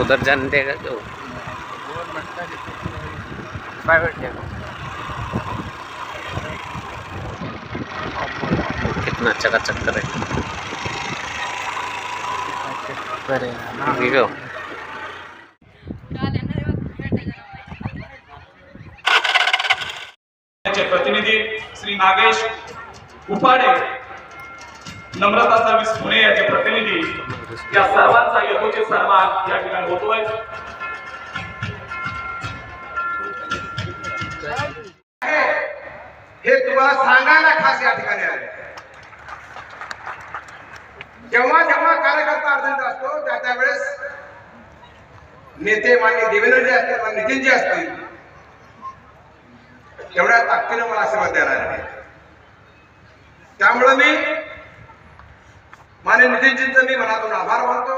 उधर जाने देगा जो? प्राइवेट है कितना चकाचक करे करेगा ना प्रतिनिधी श्री नागेश उपाडे नम्रता सर्व्हिस पुणे याचे प्रतिनिधी या सर्वांचा यथोचित सन्मान या ठिकाणी होतोय. हे तुम्हाला सांगायला खास या ठिकाणी आले. जेव्हा जेव्हा कार्यकर्ता अर्जंट असतो त्या त्यावेळेस नेते मान्य देवेंद्रजी असतील नितीनजी असतील एवढ्या ताकदीनं मला आशीर्वाद द्यायला आले त्यामुळे मी मान्य नितीनजींचं मी मनातून आभार मानतो.